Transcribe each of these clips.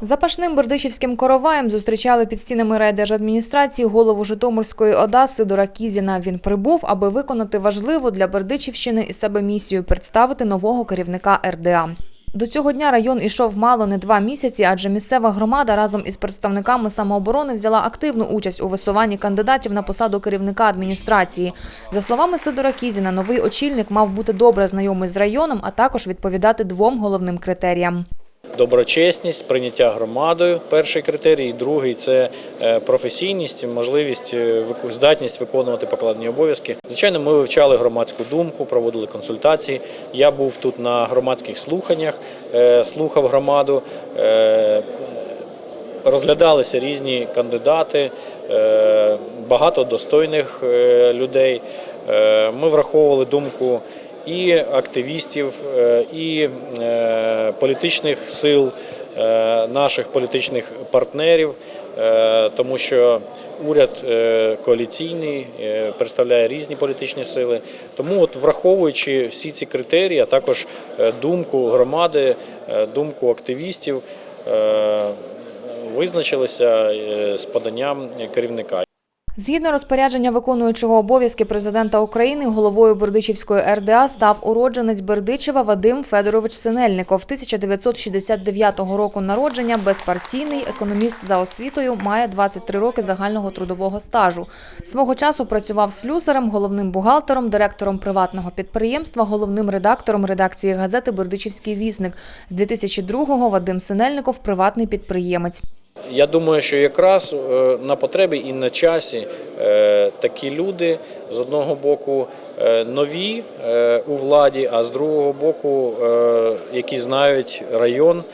Запашним бердичівським короваєм зустрічали під стінами райдержадміністрації голову Житомирської ОДА Сидора Кізіна. Він прибув, аби виконати важливу для Бердичівщини і себе місію – представити нового керівника РДА. До цього дня район ішов мало не два місяці, адже місцева громада разом із представниками самооборони взяла активну участь у висуванні кандидатів на посаду керівника адміністрації. За словами Сидора Кізіна, новий очільник мав бути добре знайомий з районом, а також відповідати двом головним критеріям. Доброчесність, прийняття громадою перший критерій, другий це е, професійність, можливість, е, здатність виконувати покладені обов'язки. Звичайно, ми вивчали громадську думку, проводили консультації. Я був тут на громадських слуханнях, е, слухав громаду. Розглядалися різні кандидати, багато достойних людей. Ми враховували думку і активістів, е, і е, політичних сил, е, наших політичних партнерів, тому що уряд коаліційний представляє різні політичні сили. Тому, от враховуючи всі ці критерії, а також думку громади, думку активістів. Визначилися з поданням керівника. Згідно розпорядження виконуючого обов'язки президента України, головою Бердичівської РДА став уродженець Бердичева Вадим Федорович Синельников. 1969 року народження, безпартійний економіст за освітою, має 23 роки загального трудового стажу. Свого часу працював слюсарем, головним бухгалтером, директором приватного підприємства, головним редактором редакції газети Бердичівський вісник. З 2002-го Вадим Синельников – приватний підприємець. Я думаю, що якраз е, на потребі і на часі е, такі люди з одного боку е, нові у владі, а з другого боку, які знають район,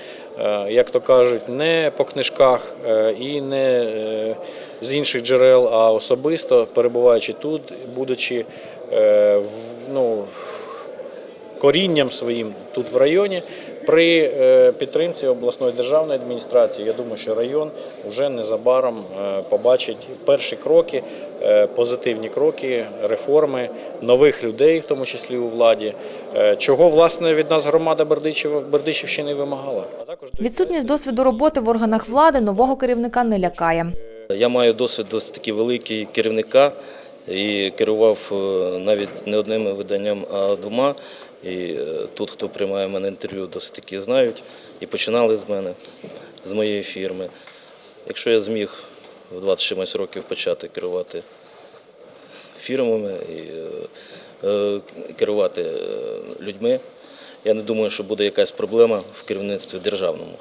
як то кажуть, не по книжках і не з інших джерел, а особисто перебуваючи тут, будучи в- ну, корінням своїм тут в районі. При е, підтримці обласної державної адміністрації, я думаю, що район вже незабаром е, побачить перші кроки, е, позитивні кроки, реформи нових людей, в тому числі у владі, чого власне від нас громада Бердичева Бердичівщини вимагала. Також Відсутність досвіду роботи в органах влади нового керівника не лякає. Я маю досвід досить таки великий керівника і керував е, навіть не одним виданням, а двома. І е, тут, хто приймає мене інтерв'ю, досить таки знають і починали з мене, з моєї фірми. Якщо я зміг в 20 чимось років почати керувати фірмами і е, керувати людьми, я не думаю, що буде якась проблема в керівництві державному.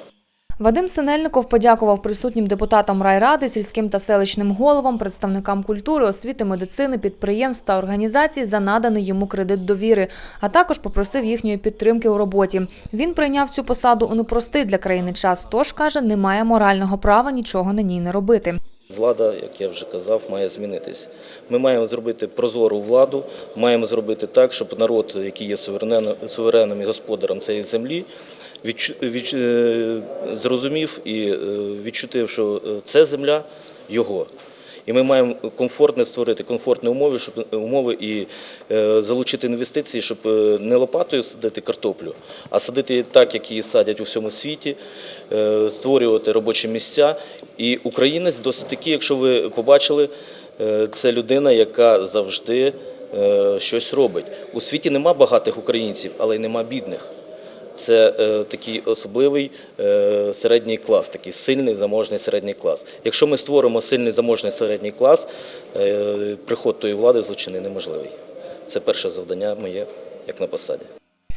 Вадим Синельников подякував присутнім депутатам райради, сільським та селищним головам, представникам культури, освіти, медицини, підприємств та організацій за наданий йому кредит довіри, а також попросив їхньої підтримки у роботі. Він прийняв цю посаду у непростий для країни час, тож каже, не має морального права нічого на ній не робити. Влада, як я вже казав, має змінитись. Ми маємо зробити прозору владу, маємо зробити так, щоб народ, який є суверенним і господарем цієї землі, відчу, відч- е, зрозумів і е, відчутив, що е, це земля його. І ми маємо комфортне створити комфортні умови, щоб умови і е, залучити інвестиції, щоб не лопатою садити картоплю, а садити так, як її садять у всьому світі, е, створювати робочі місця. І українець досить такий, якщо ви побачили, е, це людина, яка завжди е, щось робить. У світі нема багатих українців, але й нема бідних. Це е, такий особливий е, середній клас, такий сильний заможний середній клас. Якщо ми створимо сильний заможний середній клас, е, приход тої влади злочини неможливий. Це перше завдання моє, як на посаді.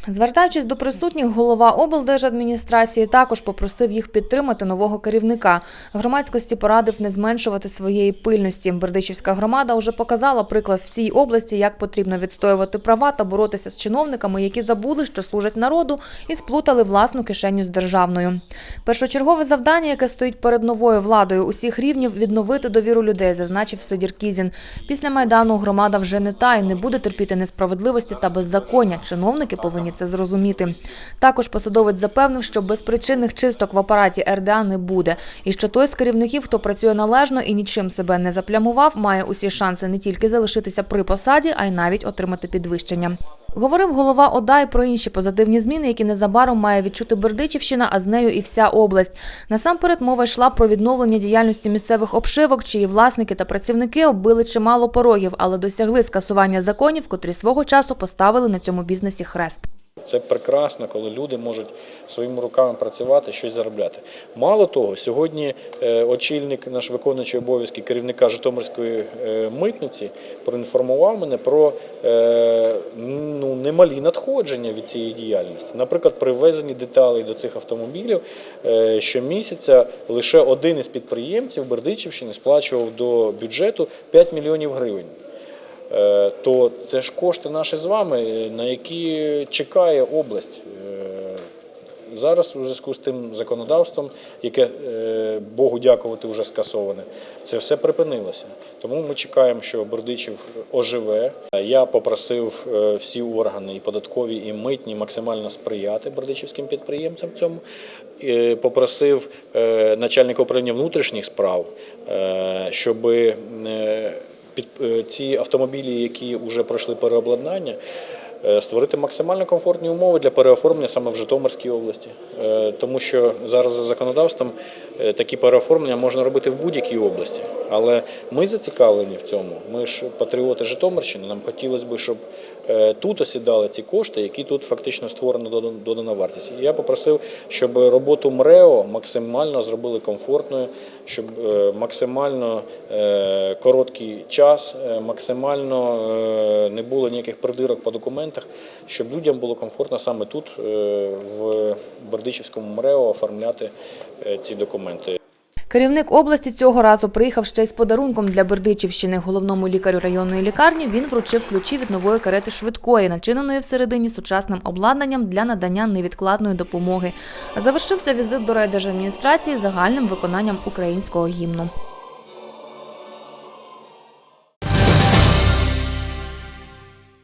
Звертаючись до присутніх, голова облдержадміністрації також попросив їх підтримати нового керівника. Громадськості порадив не зменшувати своєї пильності. Бердичівська громада вже показала приклад всій області, як потрібно відстоювати права та боротися з чиновниками, які забули, що служать народу, і сплутали власну кишеню з державною. Першочергове завдання, яке стоїть перед новою владою усіх рівнів, відновити довіру людей, зазначив Сидір Кізін. Після майдану громада вже не та і не буде терпіти несправедливості та беззаконня. Чиновники повинні це зрозуміти. Також посадовець запевнив, що безпричинних чисток в апараті РДА не буде, і що той з керівників, хто працює належно і нічим себе не заплямував, має усі шанси не тільки залишитися при посаді, а й навіть отримати підвищення. Говорив голова ОДА й про інші позитивні зміни, які незабаром має відчути Бердичівщина, а з нею і вся область. Насамперед мова йшла про відновлення діяльності місцевих обшивок, чиї власники та працівники оббили чимало порогів, але досягли скасування законів, котрі свого часу поставили на цьому бізнесі хрест. Це прекрасно, коли люди можуть своїми руками працювати, щось заробляти. Мало того, сьогодні е, очільник, наш виконуючий обов'язки керівника Житомирської е, митниці проінформував мене про е, ну, немалі надходження від цієї діяльності. Наприклад, при ввезенні деталей до цих автомобілів щомісяця лише один із підприємців Бердичівщини сплачував до бюджету 5 мільйонів гривень. Е, то це ж кошти наші з вами, на які чекає область. Е, Зараз у зв'язку з тим законодавством, яке е, Богу дякувати вже скасоване, це все припинилося. Тому ми чекаємо, що Бердичів оживе. Я попросив всі органи, і податкові, і митні, максимально сприяти бердичівським підприємцям в цьому. Попросив начальника управління внутрішніх справ, е, щоб під е, ці автомобілі, які вже пройшли переобладнання, е, створити максимально комфортні умови для переоформлення саме в Житомирській області. Е, Тому що зараз за законодавством такі переоформлення можна робити в будь-якій області. Але ми зацікавлені в цьому. Ми ж патріоти Житомирщини. Нам хотілося б, щоб тут осідали ці кошти, які тут фактично створено додана вартість. Я попросив, щоб роботу МРЕО максимально зробили комфортною, щоб е, максимально е, короткий час, е, максимально е, не було ніяких придирок по документах, щоб людям було комфортно саме тут, е, в Бердичівському МРЕО, оформляти е, ці документи. Керівник області цього разу приїхав ще й з подарунком для Бердичівщини. Головному лікарю районної лікарні він вручив ключі від нової карети швидкої, начиненої всередині сучасним обладнанням для надання невідкладної допомоги. Завершився візит до райдержадміністрації загальним виконанням українського гімну.